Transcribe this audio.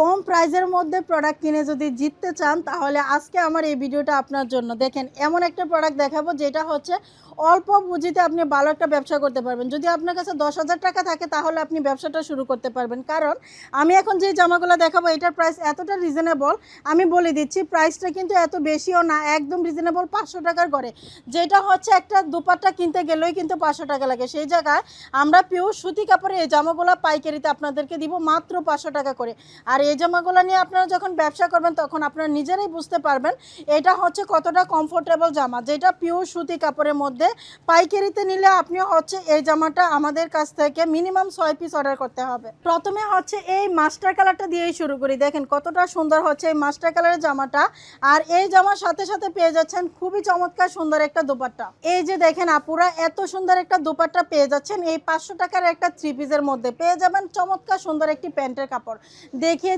কম প্রাইজের মধ্যে প্রোডাক্ট কিনে যদি জিততে চান, তাহলে আজকে আমার এই ভিডিওটা আপনার জন্য। দেখেন, এমন একটা প্রোডাক্ট দেখাবো, যেটা হচ্ছে অল্প পুঁজিতে আপনি ভালো একটা ব্যবসা করতে পারবেন। যদি আপনার কাছে দশ হাজার টাকা থাকে, তাহলে আপনি ব্যবসাটা শুরু করতে পারবেন। কারণ, আমি এখন যে জামাগুলো দেখাবো, এটার প্রাইস এতটা রিজনেবল আমি বলে দিচ্ছি প্রাইসটা কিন্তু এত বেশিও না, একদম রিজনেবল পাঁচশো টাকার করে যেটা হচ্ছে একটা দুপাট্টা কিনতে গেলেই কিন্তু পাঁচশো টাকা লাগে। সেই জায়গায় আমরা পিওর সুতি কাপড়ে এই জামাগুলো পাইকারিতে আপনাদেরকে দিব মাত্র পাঁচশো টাকা করে। আর এই জামাগুলো নিয়ে আপনারা যখন ব্যবসা করবেন, তখন আপনারা নিজেরাই বুঝতে পারবেন এটা হচ্ছে কতটা কমফোর্টেবল জামা। যেটা পিওর সুতি কাপড়ের মধ্যে পাইকারিতে নিলে আপনি হচ্ছে এই জামাটা আমাদের কাছ থেকে মিনিমাম ছয় পিস অর্ডার করতে হবে। প্রথমে হচ্ছে এই মাস্টার কালারটা দিয়েই শুরু করি। দেখেন কতটা সুন্দর হচ্ছে এই মাস্টার কালারের জামাটা। আর এই জামার সাথে সাথে পেয়ে যাচ্ছেন খুবই চমৎকার সুন্দর একটা দোপাট্টা। এই যে দেখেন আপুরা, এত সুন্দর একটা দোপাট্টা পেয়ে যাচ্ছেন। এই পাঁচশো টাকার একটা থ্রি পিসের মধ্যে পেয়ে যাবেন চমৎকার সুন্দর একটি প্যান্টের কাপড়। দেখিয়ে